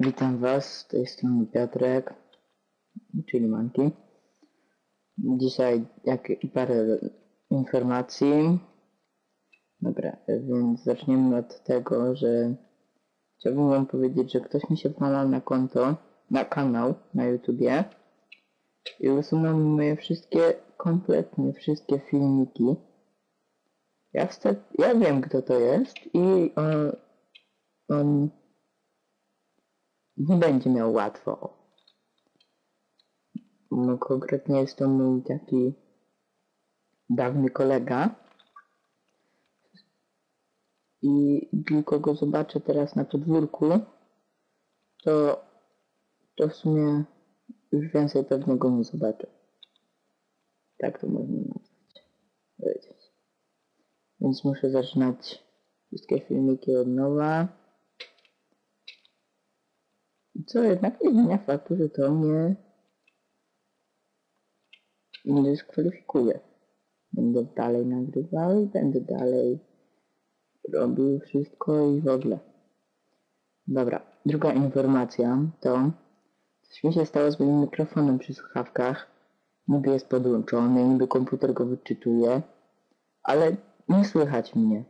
Witam Was, z tej strony Piotrek, czyli Manki. Dzisiaj jak parę informacji. Dobra, więc zaczniemy od tego, że chciałbym Wam powiedzieć, że ktoś mi się włamał na konto, na kanał na YouTubie i usunął mi moje wszystkie, kompletnie wszystkie filmiki. Ja, wsta- ja wiem kto to jest i on, on nie będzie miał łatwo. No konkretnie jest to mój taki dawny kolega. I tylko go zobaczę teraz na podwórku, to, to w sumie już więcej pewnie go nie zobaczę. Tak to można nazwać. Powiedzieć. Więc muszę zaczynać wszystkie filmiki od nowa. Co jednak nie zmienia faktu, że to mnie nie dyskwalifikuje. Będę dalej nagrywał i będę dalej robił wszystko i w ogóle. Dobra, druga informacja to coś mi się stało z moim mikrofonem przy słuchawkach. Niby jest podłączony, niby komputer go wyczytuje, ale nie słychać mnie.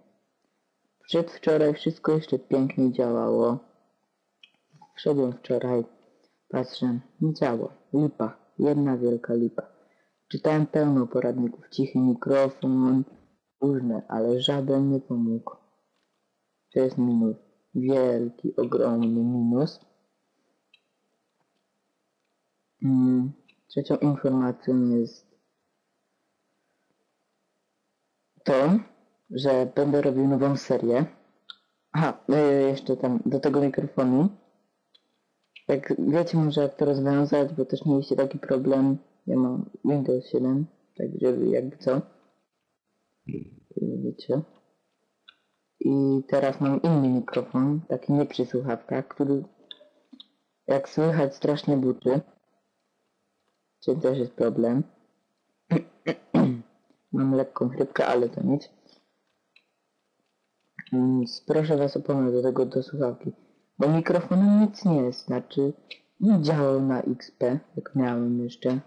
Przedwczoraj wszystko jeszcze pięknie działało. Wszedłem wczoraj, patrzę, nie działa. Lipa, jedna wielka lipa. Czytałem pełno poradników, cichy mikrofon, różne, ale żaden nie pomógł. To jest minus. Wielki, ogromny minus. Mm, Trzecią informacją jest to, że będę robił nową serię. Aha, y, jeszcze tam do tego mikrofonu. Jak wiecie może jak to rozwiązać, bo też mieliście taki problem. Ja mam Windows 7, tak żeby jakby co. Wiecie. I teraz mam inny mikrofon, taki nie przy słuchawkach, który jak słychać strasznie buczy. Czyli też jest problem. mam lekką chrypkę, ale to nic. Więc proszę was o pomoc do tego do słuchawki. Bo mikrofonem nic nie znaczy nie działał na XP, jak miałem jeszcze.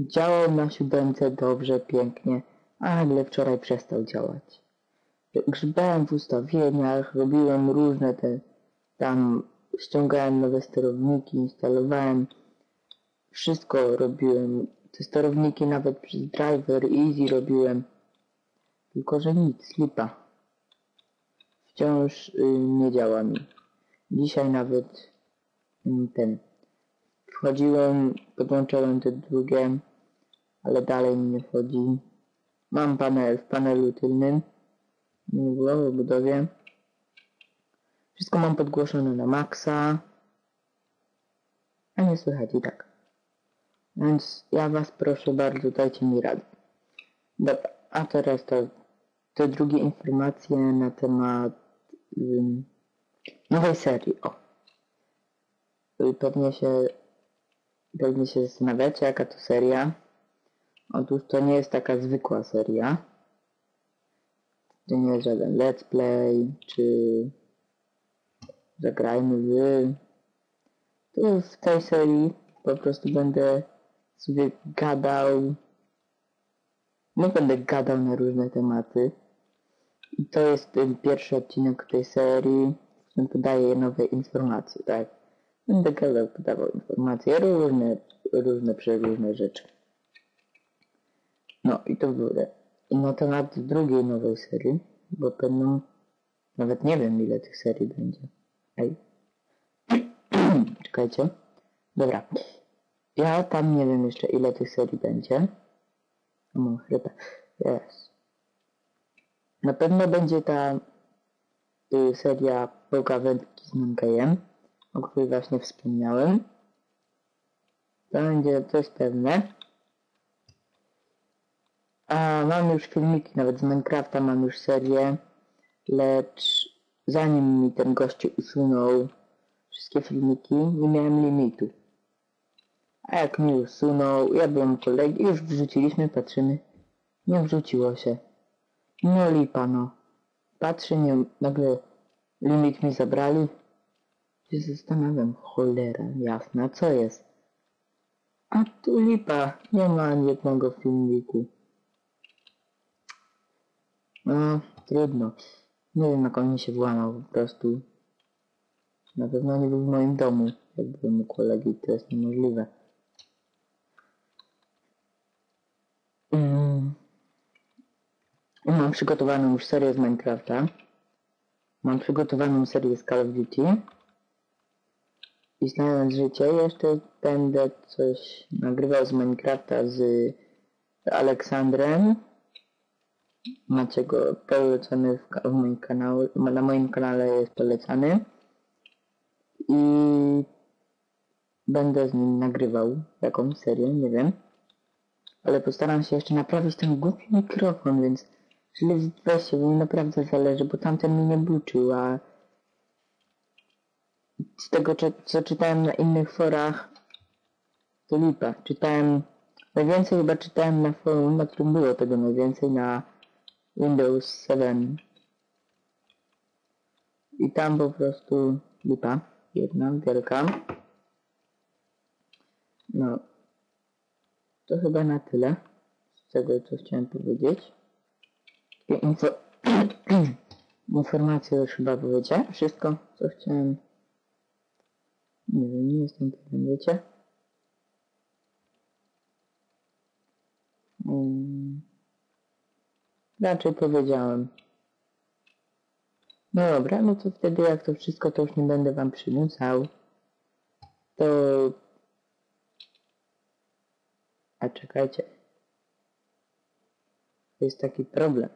Działał na siódemce dobrze, pięknie, ale wczoraj przestał działać. Grzebałem w ustawieniach, robiłem różne te, tam ściągałem nowe sterowniki, instalowałem, wszystko robiłem. Te sterowniki nawet przez driver easy robiłem, tylko że nic, lipa. Wciąż y, nie działa mi. Dzisiaj nawet y, ten wchodziłem, podłączyłem te drugie, ale dalej mi nie wchodzi. Mam panel w panelu tylnym, nie było w budowie. Wszystko mam podgłoszone na maksa, a nie słychać i tak. Więc ja was proszę bardzo, dajcie mi radę. Dobra, a teraz to te drugie informacje na temat nowej serii. O. Y, Pewnie się, pewnie się zastanawiacie, jaka to seria. Otóż to nie jest taka zwykła seria. To nie jest żaden let's play, czy zagrajmy w... To w tej serii po prostu będę sobie gadał. No będę gadał na różne tematy. I to jest ten pierwszy odcinek tej serii, podaję nowe informacje, tak? Będę gadał, podawał informacje, różne, różne, przeróżne rzeczy. No i to było. I na temat drugiej nowej serii, bo pewną, nawet nie wiem ile tych serii będzie. Ej. Czekajcie. Dobra. Ja tam nie wiem jeszcze ile tych serii będzie. Mam chrypę. Jest. Na pewno będzie ta y, seria pogawędki z Mankejem, o której właśnie wspomniałem. To będzie coś pewne. A mam już filmiki, nawet z Minecrafta mam już serię, lecz zanim mi ten gościu usunął wszystkie filmiki, nie miałem limitu. A jak mi usunął, ja byłem kolegi, już wrzuciliśmy, patrzymy, nie wrzuciło się. No lipa no. Patrzę, nie, nagle limit mi zabrali. się zastanawiam, cholera jasna, co jest? A tu lipa, nie ma ani jednego filmiku. No, trudno. Nie wiem, jak on mi się włamał po prostu. Na pewno nie był w moim domu, jak byłem u kolegi, to jest niemożliwe. Mm. Mam przygotowaną już serię z Minecrafta. Mam przygotowaną serię z Call of Duty. I znając życie, jeszcze będę coś nagrywał z Minecrafta z Aleksandrem. Macie go polecony w, moim na moim kanale jest polecany. I będę z nim nagrywał jakąś serię, nie wiem. Ale postaram się jeszcze naprawić ten głupi mikrofon, więc jeżeli weźcie, bo mi naprawdę zależy, bo tamten mi nie buczył, a z tego, co czytałem na innych forach, to lipa. Czytałem, najwięcej chyba czytałem na forum, na którym było tego najwięcej, na Windows 7. I tam po prostu lipa, jedna wielka. No, to chyba na tyle z tego, co chciałem powiedzieć. Informacje już chyba powiedziałem. Wszystko, co chciałem. Nie wiem, nie jestem pewien, wiecie? Mm. Raczej powiedziałem. No dobra, no to wtedy jak to wszystko, to już nie będę wam przynucał. To... A czekajcie. Jest taki problem.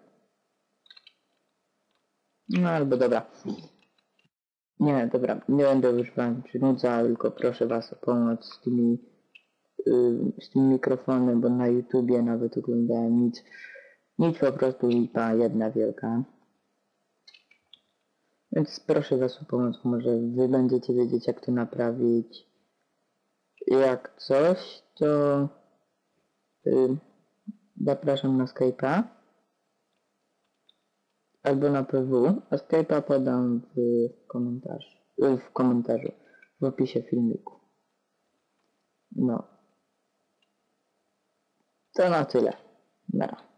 No albo dobra. Nie, dobra, nie będę już wam przynudzał, tylko proszę was o pomoc z tymi y, z tym mikrofonem, bo na YouTubie nawet oglądałem nic. Nic po prostu lipa jedna wielka. Więc proszę was o pomoc, może wy będziecie wiedzieć jak to naprawić. Jak coś, to y, zapraszam na Skype'a albo na PW, a Skype'a podam w komentarzu, w komentarzu, w opisie filmiku. No. To na tyle. Nara.